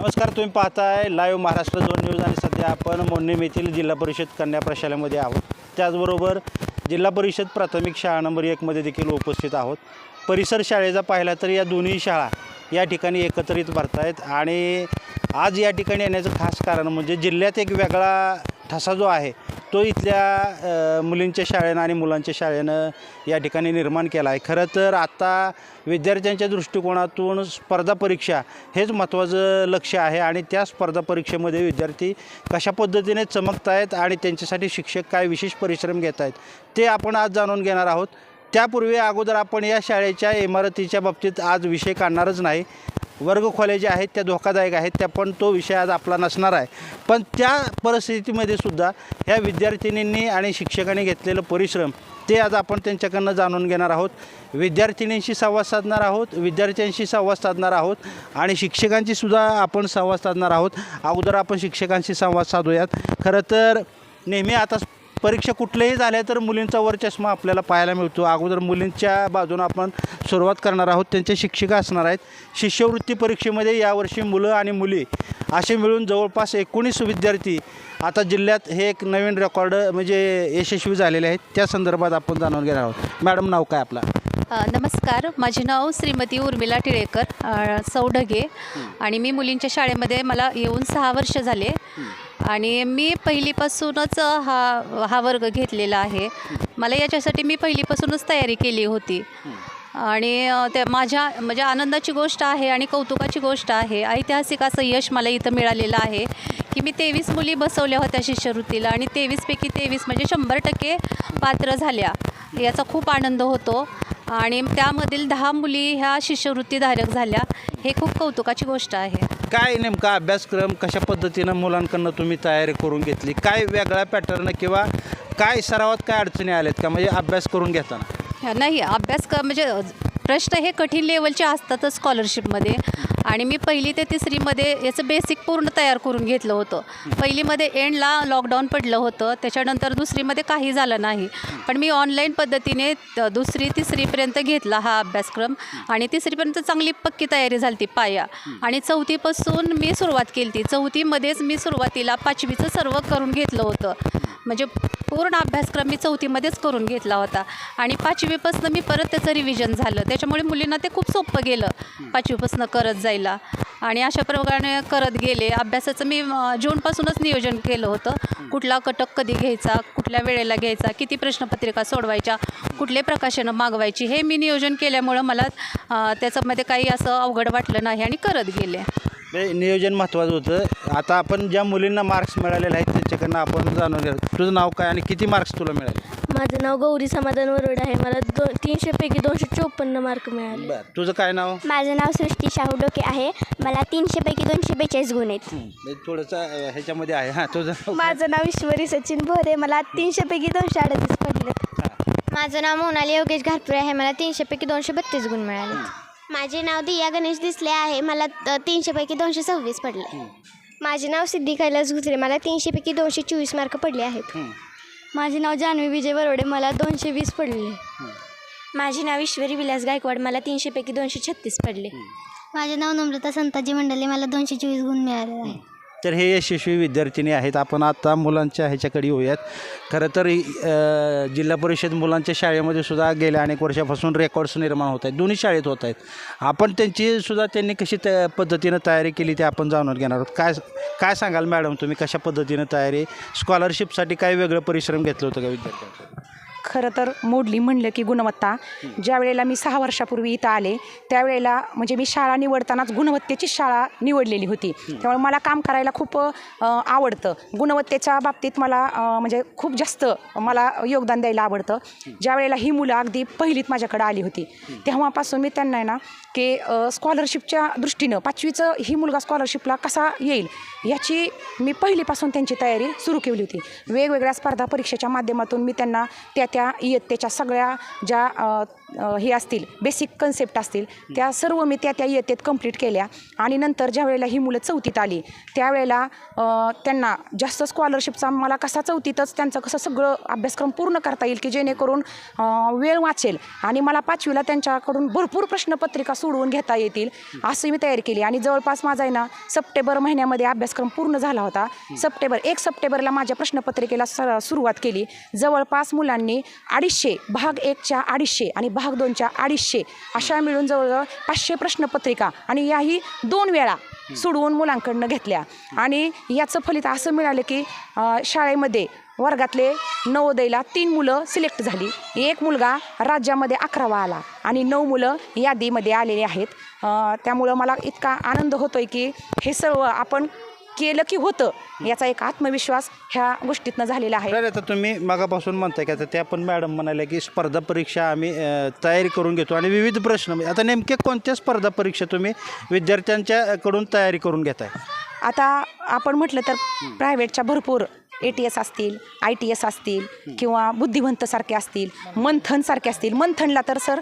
नमस्कार तुम्ही पाहताय लाईव्ह महाराष्ट्र झोन न्यूज आणि सध्या आपण मोन्नीम येथील जिल्हा परिषद कन्या प्रशालेमध्ये आहोत. त्याचबरोबर जिल्हा परिषद प्राथमिक शाळा नंबर एकमध्ये देखील उपस्थित आहोत. परिसर शाळेचा पाहिला तर या दोन्ही शाळा या ठिकाणी एकत्रित भरत आहेत आणि आज या ठिकाणी येण्याचं खास कारण म्हणजे जिल्ह्यात एक वेगळा ठसा जो आहे तो इथल्या मुलींच्या शाळेनं आणि मुलांच्या शाळेनं या ठिकाणी निर्माण केला आहे. खरं तर आता विद्यार्थ्यांच्या दृष्टिकोनातून स्पर्धा परीक्षा हेच महत्त्वाचं लक्ष आहे आणि त्या स्पर्धा परीक्षेमध्ये विद्यार्थी कशा पद्धतीने चमकत आहेत आणि त्यांच्यासाठी शिक्षक काय विशेष परिश्रम घेत आहेत ते आपण आज जाणून घेणार आहोत. त्यापूर्वी अगोदर आपण या शाळेच्या इमारतीच्या बाबतीत आज विषय काढणारच नाही. वर्गखोल्या ज्या आहेत त्या धोकादायक आहेत त्या पण तो विषय आज आपला नसणार आहे. पण त्या परिस्थितीमध्ये सुद्धा ह्या विद्यार्थिनींनी आणि शिक्षकांनी घेतलेलं परिश्रम ते आज आपण त्यांच्याकडनं जाणून घेणार आहोत. विद्यार्थिनींशी संवाद साधणार आहोत विद्यार्थ्यांशी संवाद साधणार आहोत आणि शिक्षकांशी सुद्धा आपण संवाद साधणार आहोत. अगोदर आपण शिक्षकांशी संवाद साधूयात. खरं तर नेहमी आता परीक्षा कुठल्याही झाल्या तर मुलींचा वरचष्मा आपल्याला पाहायला मिळतो. अगोदर मुलींच्या बाजूनं आपण सुरुवात करणार आहोत. त्यांच्या शिक्षिका असणार आहेत. शिष्यवृत्ती परीक्षेमध्ये यावर्षी मुलं आणि मुली असे मिळून जवळपास एकोणीस विद्यार्थी आता जिल्ह्यात हे एक नवीन रेकॉर्ड म्हणजे यशस्वी झालेले आहेत. त्या संदर्भात आपण जाणून घेणार आहोत. मॅडम नाव काय आपला? नमस्कार. माझे नाव श्रीमती उर्मिला टिळेकर सौढगे. आणि मी मुलींच्या शाळेमध्ये मला येऊन सहा वर्ष झाले. आणि मी पहिलीपासूनच हा हा वर्ग घेतलेला आहे. मला याच्यासाठी मी पहिलीपासूनच तयारी केली होती. आणि त्या माझ्या म्हणजे आनंदाची गोष्ट आहे आणि कौतुकाची गोष्ट आहे. ऐतिहासिक असं यश मला इथं मिळालेलं आहे की मी तेवीस मुली बसवल्या होत्या शिष्यवृत्तीला आणि तेवीसपैकी तेवीस म्हणजे शंभर टक्के पात्र झाल्या. याचा खूप आनंद होतो. आणि त्यामधील दहा मुली ह्या शिष्यवृत्तीधारक झाल्या हे खूप कौतुकाची गोष्ट आहे. काय नेमका अभ्यासक्रम कशा पद्धतीनं मुलांकडनं तुम्ही तयारी करून घेतली? काय वेगळ्या पॅटर्न किंवा काय सरावात काय अडचणी आल्यात का? म्हणजे अभ्यास करून घेताना? नाही अभ्यास क म्हणजे प्रश्न हे कठीण लेवलचे असतातच स्कॉलरशिपमध्ये आणि मी पहिली ते तिसरीमध्ये याचं बेसिक पूर्ण तयार करून घेतलं होतं. पहिलीमध्ये एंडला लॉकडाऊन पडलं होतं. त्याच्यानंतर दुसरीमध्ये काही झालं नाही. पण मी ऑनलाईन पद्धतीने त- दुसरी तिसरीपर्यंत घेतला हा अभ्यासक्रम. आणि तिसरीपर्यंत चांगली पक्की तयारी झाली ती पाया. आणि चौथीपासून मी सुरुवात केली ती चौथीमध्येच मी सुरुवातीला पाचवीचं सर्व करून घेतलं होतं. म्हणजे पूर्ण अभ्यासक्रम मी चौथीमध्येच करून घेतला होता. आणि पाचवीपासून मी परत त्याचं रिव्हिजन झालं. त्याच्यामुळे मुलींना ते खूप सोपं गेलं. पाचवीपासून करत जायला. आणि अशा प्रकारे करत गेले. अभ्यासाचं मी जूनपासूनच नियोजन केलं होतं. कुठला कटक कधी घ्यायचा? कुठल्या वेळेला घ्यायचा? किती प्रश्नपत्रिका सोडवायच्या? कुठले प्रकाशनं मागवायची? हे मी नियोजन केल्यामुळं मला त्याच्यामध्ये काही असं अवघड वाटलं नाही आणि करत गेले. हे नियोजन महत्त्वाचं होतं. आता आपण ज्या मुलींना मार्क्स मिळालेले आहेत त्यांच्याकडनं आपण जाणून घ्या तुझं नाव काय आणि किती मार्क्स तुला मिळाले? माझं नाव गौरी समाधान वरोड आहे. मला दो तीनशेपैकी दोनशे चोपन्न मार्क मिळाले. बरं. तुझं काय नाव? माझं नाव सृष्टी शाहू डोके आहे. मला तीनशेपैकी दोनशे बेचाळीस गुण आहेत. हे थोडंसं अं, ह्याच्यामध्ये आहे हां. तुझं नाव काय? माझं नाव ईश्वरी सचिन भोरे. मला तीनशेपैकी दोनशे अडतीस पडले. माझं नाव मोनाली योगेश घाटपुरे आहे. मला तीनशेपैकी दोनशे बत्तीस गुण मिळाले. माझे नाव दिया गणेश दिसले आहे. मला तीनशेपैकी दोनशे सव्वीस पडले. माझे नाव सिद्धी कैलास गुजरे. मला तीनशेपैकी दोनशे चोवीस मार्क पडले आहेत. माझे नाव जान्हवी विजय वरोडे मला दोनशे वीस पडले. माझे नाव ईश्वरी विलास गायकवाड. मला तीनशेपैकी दोनशे छत्तीस पडले. माझे नाव नम्रता संताजी मंडले. मला दोनशे चोवीस गुण मिळाले आहे तर हे यशस्वी विद्यार्थिनी आहेत. आपण आता मुलांच्या ह्याच्याकडे येऊयात. खरं तर जिल्हा परिषद मुलांच्या शाळेमध्ये सुद्धा गेल्या अनेक वर्षापासून रेकॉर्ड्स निर्माण होत आहेत. दोन्ही शाळेत होत आहेत. आपण त्यांची सुद्धा त्यांनी कशी त्या पद्धतीनं तयारी केली ते आपण जाणून घेणार आहोत. काय काय सांगाल मॅडम तुम्ही? कशा पद्धतीनं तयारी? स्कॉलरशिपसाठी काय वेगळं परिश्रम घेतलं होतं का विद्यार्थ्यांचं? खरं तर मोडली म्हणलं की गुणवत्ता. ज्या वेळेला मी सहा वर्षापूर्वी इथं आले त्यावेळेला म्हणजे मी शाळा निवडतानाच गुणवत्तेची शाळा निवडलेली होती. त्यामुळे मला काम करायला खूप आवडतं. गुणवत्तेच्या बाबतीत मला म्हणजे खूप जास्त मला योगदान द्यायला आवडतं. ज्या वेळेला ही मुलं अगदी पहिलीत माझ्याकडे आली होती तेव्हापासून मी त्यांना आहे ना की स्कॉलरशिपच्या दृष्टीनं पाचवीचं ही मुलगा स्कॉलरशिपला कसा येईल याची मी पहिलीपासून त्यांची तयारी सुरू केली होती. वेगवेगळ्या स्पर्धा परीक्षेच्या माध्यमातून मी त्यांना त्या त्या इयत्तेच्या सगळ्या ज्या हे असतील बेसिक कन्सेप्ट असतील त्या सर्व मी त्या त्या येतेत कंप्लीट केल्या. आणि नंतर ज्या वेळेला ही मुलं चौथीत आली त्यावेळेला त्यांना जास्त स्कॉलरशिपचा मला कसा चौथीतच त्यांचं कसं सगळं अभ्यासक्रम पूर्ण करता येईल की जेणेकरून वेळ वाचेल आणि मला पाचवीला त्यांच्याकडून भरपूर प्रश्नपत्रिका सोडवून घेता येतील असं मी तयारी केली. आणि जवळपास माझा आहे ना सप्टेंबर महिन्यामध्ये अभ्यासक्रम पूर्ण झाला होता. सप्टेंबर एक सप्टेंबरला माझ्या प्रश्नपत्रिकेला स सुरुवात केली. जवळपास मुलांनी अडीचशे भाग एकच्या अडीचशे आणि भाग दोनच्या अडीचशे अशा मिळून जवळजवळ पाचशे प्रश्नपत्रिका आणि याही दोन वेळा सोडवून मुलांकडनं घेतल्या. आणि याचं फलित असं मिळालं की शाळेमध्ये वर्गातले नवोदयला तीन मुलं सिलेक्ट झाली. एक मुलगा राज्यामध्ये अकरावा आला आणि नऊ मुलं यादीमध्ये आलेले आहेत. त्यामुळं मला इतका आनंद होतोय की हे सर्व आपण केलं की होतं. याचा एक आत्मविश्वास ह्या गोष्टीतनं झालेला आहे. बरं आता तुम्ही मागापासून म्हणताय की आता त्या पण मॅडम म्हणाल्या की स्पर्धा परीक्षा आम्ही अ, तयारी करून घेतो आणि विविध प्रश्न. म्हणजे आता नेमके कोणत्या स्पर्धा परीक्षा तुम्ही विद्यार्थ्यांच्या कडून तयारी करून घेताय? आता आपण म्हटलं तर प्रायव्हेटच्या भरपूर ए टी एस असतील आय टी एस असतील किंवा बुद्धिवंतसारखे असतील मंथनसारखे असतील. मंथनला तर सर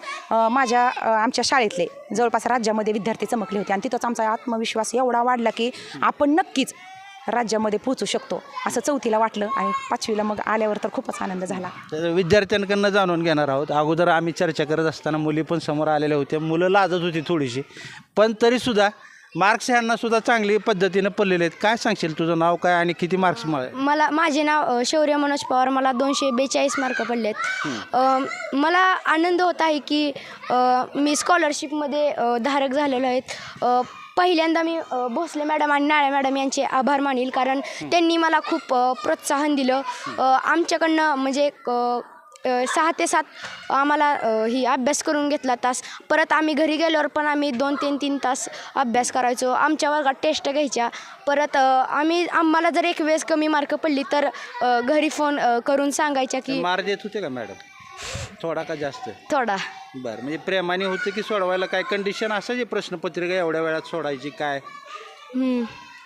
माझ्या आमच्या शाळेतले जवळपास राज्यामध्ये विद्यार्थी चमकले होते आणि तिथंच आमचा आत्मविश्वास एवढा वाढला की आपण नक्कीच राज्यामध्ये पोहोचू शकतो असं चौथीला वाटलं आणि पाचवीला मग आल्यावर तर खूपच आनंद झाला. विद्यार्थ्यांकडनं जाणून घेणार आहोत. अगोदर आम्ही चर्चा करत असताना मुली पण समोर आलेल्या होत्या मुलं लाजत होती थोडीशी. पण तरीसुद्धा मार्क्स यांना सुद्धा चांगली पद्धतीनं पडलेले आहेत. काय सांगशील? तुझं नाव काय आणि किती मार्क्स मिळाले मला माझे नाव अ, शौर्य मनोज पवार. मला दोनशे बेचाळीस मार्क पडलेत. अ, मला आनंद होत आहे की अ, मी स्कॉलरशिपमध्ये अ, धारक झालेलो आहेत अ, पहिल्यांदा मी अ, भोसले मॅडम आणि नाळे मॅडम यांचे आभार मानेल. कारण त्यांनी मला खूप अ, प्रोत्साहन दिलं. अ, आमच्याकडनं म्हणजे अ, सहा ते सात आम्हाला ही अभ्यास करून घेतला तास. परत आम्ही घरी गेल्यावर पण आम्ही दोन तीन तीन तास अभ्यास करायचो. आमच्या वर्गात टेस्ट घ्यायच्या. परत आम्ही आम्हाला जर एक वेळेस कमी मार्क पडली तर घरी फोन करून सांगायच्या की मार्क देत होते का मॅडम? थोडा का जास्त? थोडा. बरं म्हणजे प्रेमाने होतं की सोडवायला काय कंडिशन असायची प्रश्नपत्रिका एवढ्या वेळात सोडायची काय.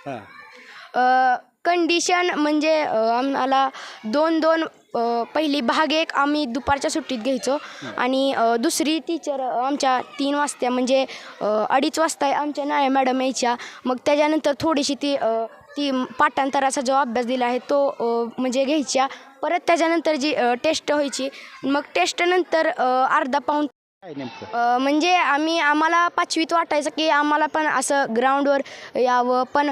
हां. कंडिशन म्हणजे आम्हाला दोन दोन पहिली भाग एक आम्ही दुपारच्या सुट्टीत घ्यायचो. आणि दुसरी टीचर आमच्या तीन वाजता म्हणजे अडीच वाजता आमच्या नाळे मॅडम यायच्या. मग त्याच्यानंतर थोडीशी ती ती पाठांतराचा जो अभ्यास दिला आहे तो म्हणजे घ्यायच्या. परत त्याच्यानंतर जी टेस्ट व्हायची मग टेस्टनंतर अर्धा अ, म्हणजे आम्ही आम्हाला पाचवीत वाटायचं की आम्हाला पण असं ग्राउंडवर यावं. पण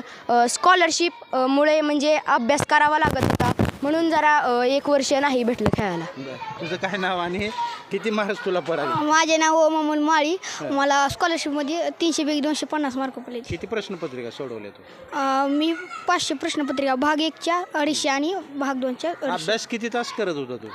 स्कॉलरशिप मुळे म्हणजे अभ्यास करावा लागत होता. म्हणून जरा अ, एक वर्ष नाही भेटलं खेळायला. बरं. तुझं काय नाव आणि किती मार्क्स तुला पडाले? माझे नाव ओममूल माळी. मला स्कॉलरशिपमध्ये तीनशेपैकी दोनशे पन्नास मार्क पडले. किती प्रश्नपत्रिका सोडवल्या तू? मी पाचशे प्रश्नपत्रिका भाग एकच्या अडीचशे आणि भाग दोनच्या अडीचशे. अभ्यास किती तास करत होता तू?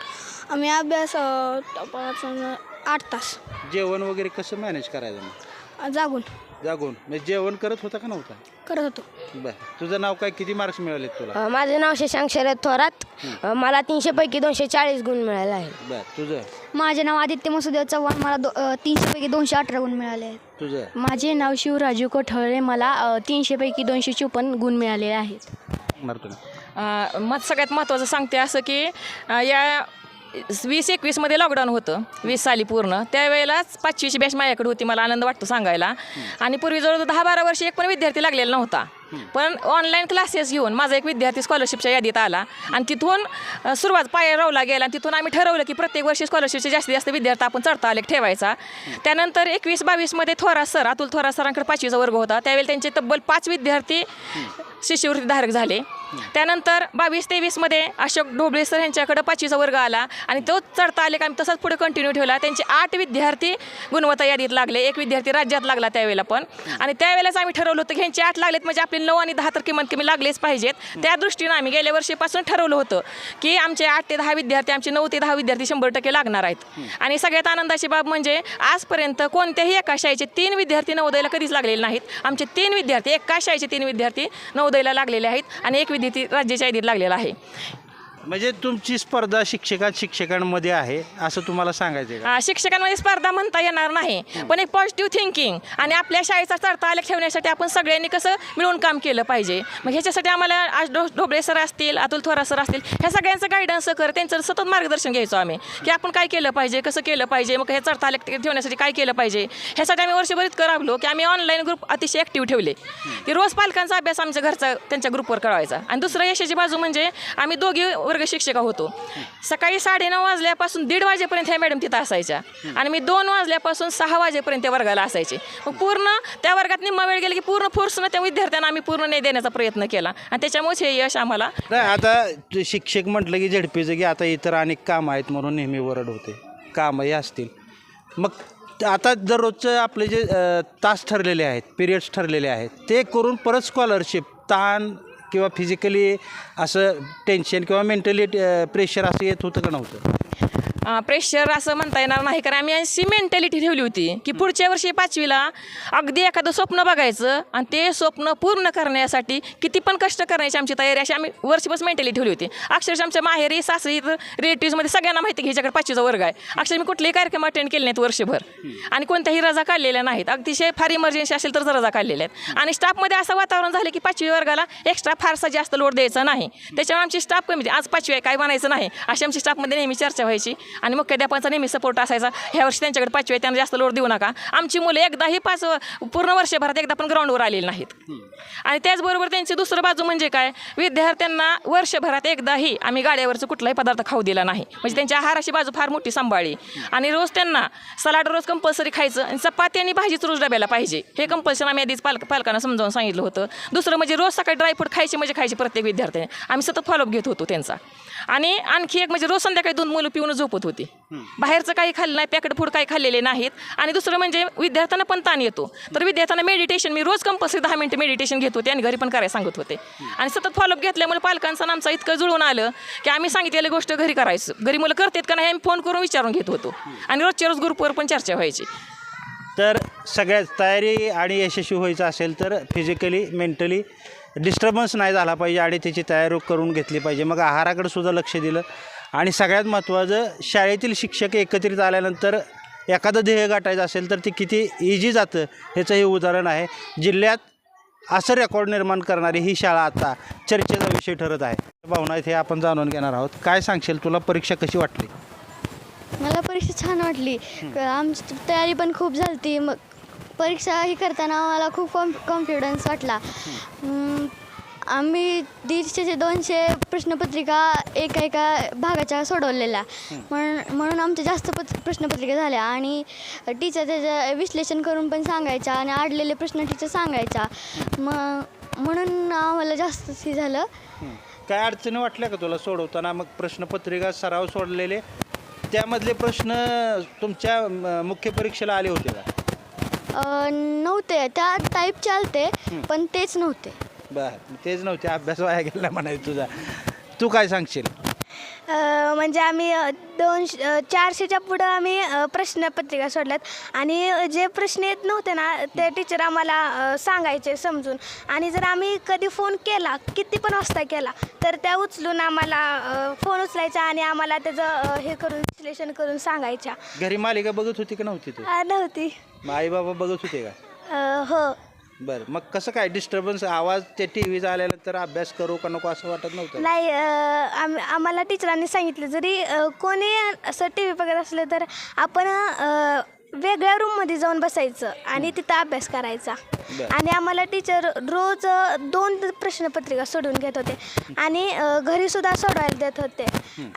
आम्ही अभ्यास अं, पाच, अं, आठ तास. जेवण वगैरे कसं मॅनेज करायचं मग? जागून. जागून. म्हणजे जेवण करत होता का नव्हता? करत होतो. बरं. तुझं नाव काय? किती मार्क्स मिळाले तुला? माझं नाव शशांक शरद थोरात. मला तीनशेपैकी दोनशे चाळीस गुण मिळाले आहेत. बरं. तुझं? माझे नाव आदित्य मसुदेव चव्हाण. मला दो तीनशेपैकी दोनशे अठरा गुण मिळाले आहेत. तुझं? माझे नाव शिवराजू कोठळे मला तीनशेपैकी दोनशे चोपन्न गुण मिळालेले आहेत. मार तुम्ही अ, मत सगळ्यात महत्त्वाचं सांगते असं की अ, या वीस एकवीसमध्ये लॉकडाऊन होतं. वीस साली पूर्ण. त्यावेळेलाच पाचवीची बॅच माझ्याकडे होती मला आनंद वाटतो सांगायला. आणि पूर्वी जवळ दहा बारा वर्ष एक पण विद्यार्थी लागलेला नव्हता. पण ऑनलाईन क्लासेस घेऊन माझा एक विद्यार्थी स्कॉलरशिपच्या यादीत आला. आणि तिथून सुरुवात पाया रावला गेला. आणि तिथून आम्ही ठरवलं की प्रत्येक वर्षी स्कॉलरशिपचे जास्तीत जास्त विद्यार्थी आपण चढता आले ठेवायचा. त्यानंतर एकवीस बावीसमध्ये थोरा सर अतुल थोरा सरांकडे पाचवीचा वर्ग होता. त्यावेळी त्यांचे तब्बल पाच विद्यार्थी शिष्यवृत्तीधारक झाले. त्यानंतर बावीस तेवीसमध्ये अशोक ढोबळे सर यांच्याकडं पाचवीचा वर्ग आला आणि तो चढता आले का आम्ही तसाच पुढे कंटिन्यू ठेवला. त्यांचे आठ विद्यार्थी गुणवत्ता यादीत लागले. एक विद्यार्थी राज्यात लागला त्यावेळेला पण. आणि त्यावेळेलाच आम्ही ठरवलं होतं की ह्यांचे आठ लागलेत म्हणजे आपले नऊ आणि दहा तर किमान कमी लागलेच पाहिजेत. त्या दृष्टीनं आम्ही गेल्या वर्षीपासून ठरवलं होतं की आमचे आठ ते दहा विद्यार्थी आमचे नऊ ते दहा विद्यार्थी शंभर टक्के लागणार आहेत. आणि सगळ्यात आनंदाची बाब म्हणजे आजपर्यंत कोणत्याही एका शाळेचे तीन विद्यार्थी नवोदयला कधीच लागलेले नाहीत. आमचे तीन विद्यार्थी एका शाळेचे तीन विद्यार्थी नवोदयला लागलेले आहेत आणि एक विद्यार्थी राज्याच्या यादीत लागलेला आहे. म्हणजे तुमची स्पर्धा शिक्षकां शिक्षकांमध्ये आहे असं तुम्हाला सांगायचं आहे का शिक्षकांमध्ये स्पर्धा म्हणता येणार नाही पण एक पॉझिटिव्ह थिंकिंग आणि आपल्या शाळेचा चढता आलेख ठेवण्यासाठी आपण सगळ्यांनी कसं मिळून काम केलं पाहिजे. मग ह्याच्यासाठी आम्हाला आज डो ढोबळे सर असतील अतुल थोरा सर असतील ह्या सगळ्यांचं गायडन्स कर त्यांचं सतत मार्गदर्शन घ्यायचो आम्ही की आपण काय केलं पाहिजे कसं केलं पाहिजे मग हे चढता आलेख ठेवण्यासाठी काय केलं पाहिजे. ह्यासाठी आम्ही वर्षभर इतकं राबलो की आम्ही ऑनलाईन ग्रुप अतिशय ॲक्टिव्ह ठेवले. की रोज पालकांचा अभ्यास आमच्या घरचा त्यांच्या ग्रुपवर कळवायचा. आणि दुसरं यशाची बाजू म्हणजे आम्ही दोघी वर्ग शिक्षिका होतो. सकाळी साडेनऊ वाजल्यापासून दीड वाजेपर्यंत ह्या मॅडम तिथं असायच्या. आणि मी दोन वाजल्यापासून सहा वाजेपर्यंत त्या वर्गाला असायचे. मग पूर्ण त्या वर्गात निम्मा वेळ गेला की पूर्ण फोर्सनं त्या विद्यार्थ्यांना आम्ही पूर्ण नाही देण्याचा प्रयत्न केला. आणि त्याच्यामुळेच हे यश आम्हाला नाही आता शिक्षक म्हटलं की झडपीचं की आता इतर अनेक कामं आहेत म्हणून नेहमी वरड होते. कामही असतील. मग आता दररोजचं आपले जे तास ठरलेले आहेत पिरियड्स ठरलेले आहेत ते करून परत स्कॉलरशिप ताण किंवा फिजिकली असं टेन्शन किंवा मेंटली प्रेशर असं येत होतं का नव्हतं? प्रेशर असं म्हणता येणार नाही. कारण आम्ही अशी मेंटॅलिटी ठेवली होती की पुढच्या वर्षी पाचवीला अगदी एखादं स्वप्न बघायचं आणि ते स्वप्न पूर्ण करण्यासाठी किती पण कष्ट करण्याची आमची तयारी अशी आम्ही वर्षभर मेंटॅलिटी ठेवली होती. अक्षरशः आमच्या माहेरी सासरी रिलेटिव्हमध्ये सगळ्यांना माहिती की ह्याच्याकडे पाचवीचा वर्ग आहे. अक्षर मी कुठलेही कार्यक्रम अटेंड केले नाहीत वर्षभर. आणि कोणत्याही रजा काढलेल्या नाहीत. अतिशय फार इमर्जन्सी असेल तर रजा काढलेल्या आहेत. आणि स्टाफमध्ये असं वातावरण झालं की पाचवी वर्गाला एक्स्ट्रा फारसा जास्त लोड द्यायचा नाही. त्याच्यामुळे आमची स्टाफ कमी आज पाचवी आहे काय बनायचं नाही. अशी आमची स्टाफमध्ये नेहमी चर्चा व्हायची. आणि मुख्याध्यापकांचा नेहमी सपोर्ट असायचा. ह्या वर्षी त्यांच्याकडे पाचवी आहे त्यांना जास्त लोड देऊ नका. आमची मुलं एकदाही पाच पूर्ण वर्षभरात एकदा पण ग्राउंडवर आलेली नाहीत. आणि त्याचबरोबर त्यांची दुसरं बाजू म्हणजे काय? विद्यार्थ्यांना वर्षभरात एकदाही आम्ही गाड्यावरचं कुठलाही पदार्थ खाऊ दिला नाही. म्हणजे त्यांच्या आहाराची बाजू फार मोठी सांभाळली. आणि रोज त्यांना सलाड रोज कंपल्सरी खायचं आणि चपाती आणि भाजीच रोज डब्याला पाहिजे. हे कंपल्शन आम्ही आधीच पालक पालकांना समजावून सांगितलं होतं. दुसरं म्हणजे रोज सकाळी ड्रायफ्रूट खायचे म्हणजे खायचे प्रत्येक विद्यार्थ्याने. आम्ही सतत फॉलोअप घेत होतो त्यांचा. आणि आणखी एक म्हणजे रोज संध्याकाळी दोन मुलं पिऊन झोपत होती. बाहेरचं काही खाल्लं नाही पॅकेट फूड काही खाल्लेले नाहीत. आणि दुसरं म्हणजे विद्यार्थ्यांना पण ताण येतो. तर विद्यार्थ्यांना मेडिटेशन मी रोज कंपल्सरी दहा मिनिटं मेडिटेशन घेत होते आणि घरी पण करायला सांगत होते. आणि सतत फॉलोअप घेतल्यामुळे पालकांचं आमचं इतकं जुळून आलं की आम्ही सांगितलेली गोष्ट घरी करायचं. घरी मुलं करतात का नाही आम्ही फोन करून विचारून घेत होतो. आणि रोजच्या रोज ग्रुपवर पण चर्चा व्हायची. तर सगळ्यात तयारी आणि यशस्वी व्हायचं असेल तर फिजिकली मेंटली डिस्टर्बन्स नाही झाला पाहिजे. आणि त्याची तयारी करून घेतली पाहिजे. मग आहाराकडे सुद्धा लक्ष दिलं. आणि सगळ्यात महत्त्वाचं शाळेतील शिक्षक एकत्रित आल्यानंतर एखादं ध्येय गाठायचं असेल तर ते किती इझी जातं ह्याचं हे उदाहरण आहे. जिल्ह्यात असं रेकॉर्ड निर्माण करणारी ही शाळा आता चर्चेचा विषय ठरत आहे. भावना इथे आपण जाणून घेणार आहोत. काय सांगशील? तुला परीक्षा कशी वाटली? मला परीक्षा छान वाटली. आमची तयारी पण खूप झाली मग परीक्षा ही करताना मला खूप कॉन कॉन्फिडन्स वाटला. आम्ही दीडशे ते दोनशे प्रश्नपत्रिका एका एका भागाच्या सोडवलेल्या. म्हणून म्हणून आमच्या जास्त पत प्रश्नपत्रिका झाल्या. आणि टीचर त्याचं विश्लेषण करून पण सांगायच्या आणि अडलेले प्रश्न टीचर सांगायच्या. मग म्हणून आम्हाला जास्त हे झालं. काय अडचणी वाटल्या का तुला सोडवताना? मग प्रश्नपत्रिका सराव सोडलेले. त्यामधले प्रश्न तुमच्या मुख्य परीक्षेला आले होते का? नव्हते. त्या टाईप चालते पण तेच नव्हते. बरं. तेच नव्हते अभ्यास वाया गेला म्हणायचं तुझा. तू काय सांगशील? म्हणजे आम्ही दोन चारशेच्या पुढं आम्ही प्रश्नपत्रिका सोडल्यात. आणि जे प्रश्न येत नव्हते ना ते टीचर आम्हाला सांगायचे समजून. आणि जर आम्ही कधी फोन केला किती पण वाजता केला तर त्या उचलून आम्हाला फोन उचलायचा आणि आम्हाला त्याचं हे करून विश्लेषण करून सांगायच्या. घरी मालिका बघत होती की नव्हती तू? नव्हती. मग आई बाबा बघत होते का? हो. बरं. मग कसं काय? डिस्टर्बन्स आवाज ते टी व्हीचा आल्यानंतर अभ्यास करू का नको असं वाटत नव्हतं? नाही आम आम्हाला टीचरांनी सांगितलं जरी अ, कोणी असं टी व्ही बघत असलं तर आपण अ, वेगळ्या रूममध्ये जाऊन बसायचं आणि तिथं अभ्यास करायचा. आणि आम्हाला टीचर रोज दोन प्रश्नपत्रिका सोडून घेत होते. आणि अ, घरीसुद्धा सोडवायला देत होते.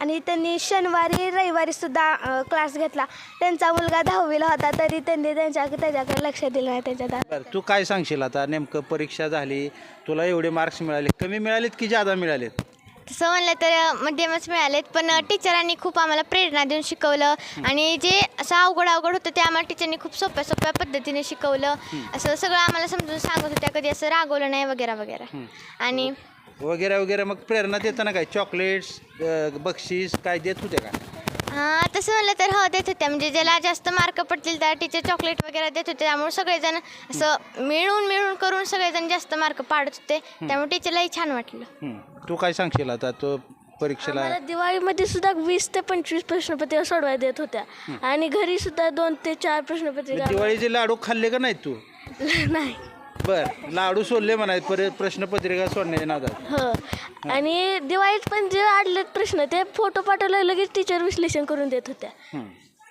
आणि त्यांनी शनिवारी रविवारी सुद्धा क्लास घेतला. त्यांचा मुलगा दहावीला होता तरी त्यांनी त्यांच्या त्याच्याकडे लक्ष दिलं नाही त्याच्यात. बरं तू काय सांगशील आता? नेमकं परीक्षा झाली तुला एवढे मार्क्स मिळाले. कमी मिळालेत की जादा मिळालेत? तसं म्हणलं तर मध्यमच मिळालेत. पण टीचरांनी खूप आम्हाला प्रेरणा देऊन शिकवलं. आणि जे असं अवघड अवघड होतं ते आम्हाला टीचरनी खूप सोप्या सोप्या पद्धतीने शिकवलं. असं सगळं आम्हाला समजून सांगत होत्या कधी असं रागवलं नाही वगैरे वगैरे. आणि वगैरे वगैरे मग प्रेरणा देताना काय? चॉकलेट्स बक्षीस काय देत होते का? हां तसं म्हणलं तर हो देत होत्या. म्हणजे ज्याला जास्त मार्क पडतील त्या टीचर चॉकलेट वगैरे देत होते. त्यामुळे सगळेजण असं मिळून मिळून करून सगळेजण जास्त मार्क पाडत होते. त्यामुळे टीचरलाही छान वाटलं. तू काय सांगशील आता? तो परीक्षेला मला दिवाळीमध्ये सुद्धा वीस ते पंचवीस प्रश्नपत्रिका सोडवायला देत होत्या. आणि घरी सुद्धा दोन ते चार प्रश्नपत्रिका दिवाळीचे लाडू खाल्ले का नाही तू? नाही. बर लाडू सोडले म्हणाय परत प्रश्नपत्रिका सोडण्याच्या नादात. हो. आणि दिवाळीत पण जे आडलेत प्रश्न ते फोटो पाठवले लगेच टीचर विश्लेषण करून देत होत्या. हं.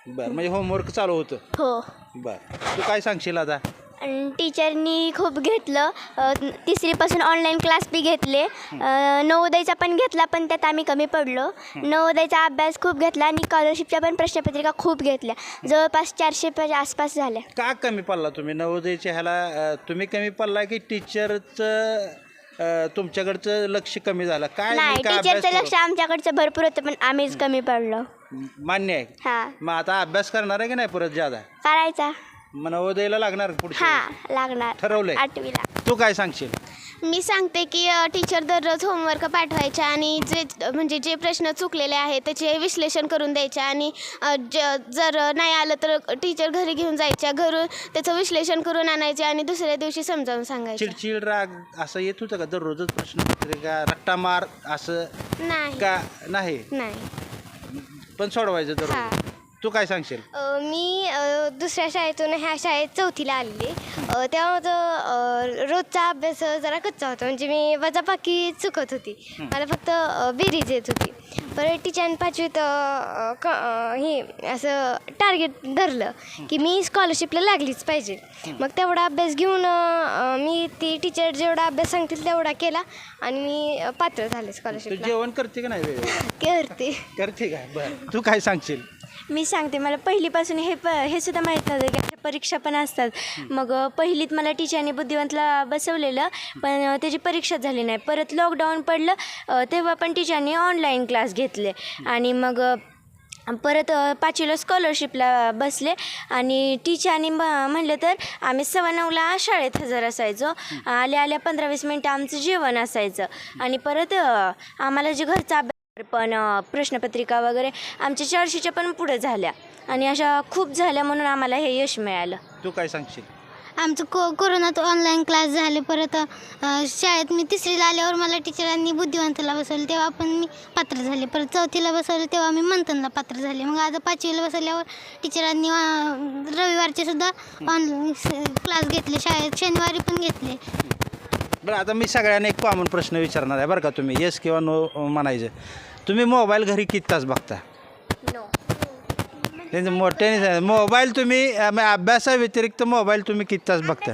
बर म्हणजे होमवर्क चालू होतं. हो. बर. तू काय सांगशील आता? टीचरनी खूप घेतलं. तिसरीपासून ऑनलाईन क्लास बी घेतले. नवोदयचा पण घेतला पण त्यात आम्ही कमी पडलो. नवोदयचा अभ्यास खूप घेतला आणि स्कॉलरशिपच्या पण प्रश्नपत्रिका खूप घेतल्या. जवळपास चारशे आसपास झाल्या. का कमी पडला तुम्ही? नवोदयच्या ह्याला तुम्ही कमी पडला की टीचरचं तुमच्याकडचं लक्ष कमी झालं? काय नाही टीचरचं लक्ष आमच्याकडचं भरपूर होतं पण आम्हीच कमी पडलो? मान्य आहे. हां. मग आता अभ्यास करणार आहे की नाही परत ज्यादा? करायचा. मग नवोदयला लागणार पुढच्या हां लागणार. ठरवलंय. आठवीला. तू काय सांगशील? मी सांगते की टीचर दररोज होमवर्क पाठवायच्या आणि जे म्हणजे जे प्रश्न चुकलेले आहेत त्याचे विश्लेषण करून द्यायचे आणि अ, ज जर नाही आलं तर टीचर घरी घेऊन जायच्या घरून त्याचं विश्लेषण करून आणायचे आणि दुसऱ्या दिवशी समजावून सांगायचे चिडचिड राग असं येत होतं का? दररोजच प्रश्नपत्रिका रट्टा मार असं नाही. का? नाही? नाही. पण सोडवायचं दररोज. तू काय सांगशील? अ, मी अ, दुसऱ्या शाळेतून ह्या शाळेत चौथीला आलेली. अ, तेव्हा माझं अ, रोजचा अभ्यास जरा कच्चा होता. म्हणजे मी वजाबाकी चुकत होती. मला फक्त अ, बेरीज येत होती. परत टीचरने पाचवीत अ, क अ, हे असं टार्गेट धरलं की मी स्कॉलरशिपला लागलीच पाहिजे. मग तेवढा अभ्यास घेऊन अ, मी ती टीचर जेवढा अभ्यास सांगतील तेवढा केला आणि मी अ, पात्र झाले तू स्कॉलरशिपला. जेवण करते का नाही? वेळेवर करते. करते काय बरं. तू काय सांगशील? मी सांगते मला पहिलीपासून हे प हे सुद्धा माहीत नव्हतं की अशा परीक्षा पण असतात. मग पहिलीत मला टीचरने बुद्धिवंतला बसवलेलं पण त्याची परीक्षा झाली नाही. परत लॉकडाऊन पडलं तेव्हा पण टीचरने ऑनलाईन क्लास घेतले. आणि मग परत पाचवीला स्कॉलरशिपला बसले. आणि टीचरने म म्हणलं तर आम्ही सव्वा नऊला शाळेत हजर असायचो. आल्या आल्या पंधरा वीस मिनटं आमचं जेवण असायचं. आणि परत आम्हाला जे घरचा पण प्रश्नपत्रिका वगैरे आमच्या चारशेच्या पण पुढे झाल्या. आणि अशा खूप झाल्या म्हणून आम्हाला हे यश मिळालं. तू काय सांगशील? आमचं को कोरोनात ऑनलाईन क्लास झाले परत अ, शाळेत मी तिसरीला आल्यावर मला टीचरांनी बुद्धिवंतला बसवलं तेव्हा पण मी पात्र झाले. परत चौथीला बसवलं तेव्हा मी मंथनला पात्र झाले. मग आता पाचवीला बसवल्यावर टीचरांनी अ, रविवारचे सुद्धा ऑनलाईन क्लास घेतले. शाळेत शनिवारी पण घेतले. बरं आता मी सगळ्यांना एक कॉमन प्रश्न विचारणार आहे बरं का तुम्ही. येस किंवा नो म्हणायचं. तुम्ही मोबाईल घरी किती तास बघता? त्यांचं मोठ्याने सांगा. मोबाईल तुम्ही म्हणजे अभ्यासाव्यतिरिक्त मोबाईल तुम्ही किती तास बघता?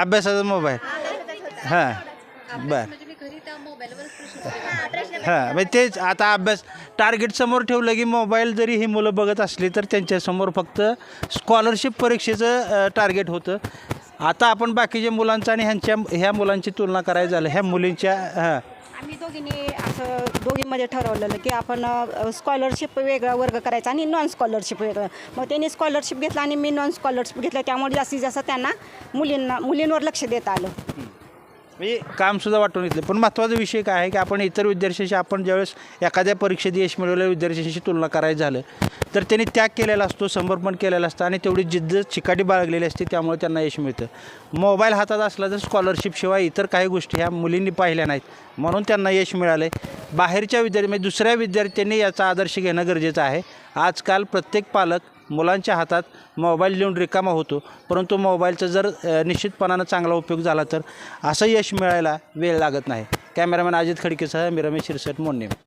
अभ्यासाचा मोबाईल. हां. बर. हां. म्हणजे तेच आता अभ्यास टार्गेट समोर ठेवलं की मोबाईल जरी ही मुलं बघत असली तर त्यांच्यासमोर फक्त स्कॉलरशिप परीक्षेचं टार्गेट होतं. आता आपण बाकीच्या मुलांचं आणि ह्यांच्या ह्या मुलांची तुलना करायची झालं. ह्या मुलींच्या हां. आम्ही दोघींनी असं दोघींमध्ये ठरवलेलं की आपण स्कॉलरशिप वेगळा वर्ग करायचा आणि नॉन स्कॉलरशिप वेगळं. मग त्यांनी स्कॉलरशिप घेतला आणि मी नॉन स्कॉलरशिप घेतलं. त्यामुळे जास्तीत जास्त त्यांना मुलींना मुलींवर लक्ष देता आलं. मी कामसुद्धा वाटून घेतलं. पण महत्त्वाचा विषय काय आहे की आपण इतर विद्यार्थ्यांशी आपण ज्यावेळेस एखाद्या परीक्षेत यश मिळवलेल्या विद्यार्थ्यांशी तुलना करायचं झालं तर त्यांनी त्याग केलेला असतो समर्पण केलेला असतं आणि तेवढी जिद्द चिकाटी बाळगलेली असते त्यामुळे त्यांना यश मिळतं. मोबाईल हातात असला तर स्कॉलरशिपशिवाय इतर काही गोष्टी ह्या मुलींनी पाहिल्या नाहीत म्हणून त्यांना यश मिळालं आहे बाहेरच्या विद्यार्थी म्हणजे दुसऱ्या विद्यार्थ्यांनी याचा आदर्श घेणं गरजेचं आहे. आजकाल प्रत्येक पालक मुलांच्या हातात मोबाईल देऊन रिकामा होतो. परंतु मोबाईलचा जर निश्चितपणानं चांगला उपयोग झाला तर असं यश मिळायला वेळ लागत नाही. कॅमेरामॅन अजित खडकेसह मी रमेश शिरसट मोन्ने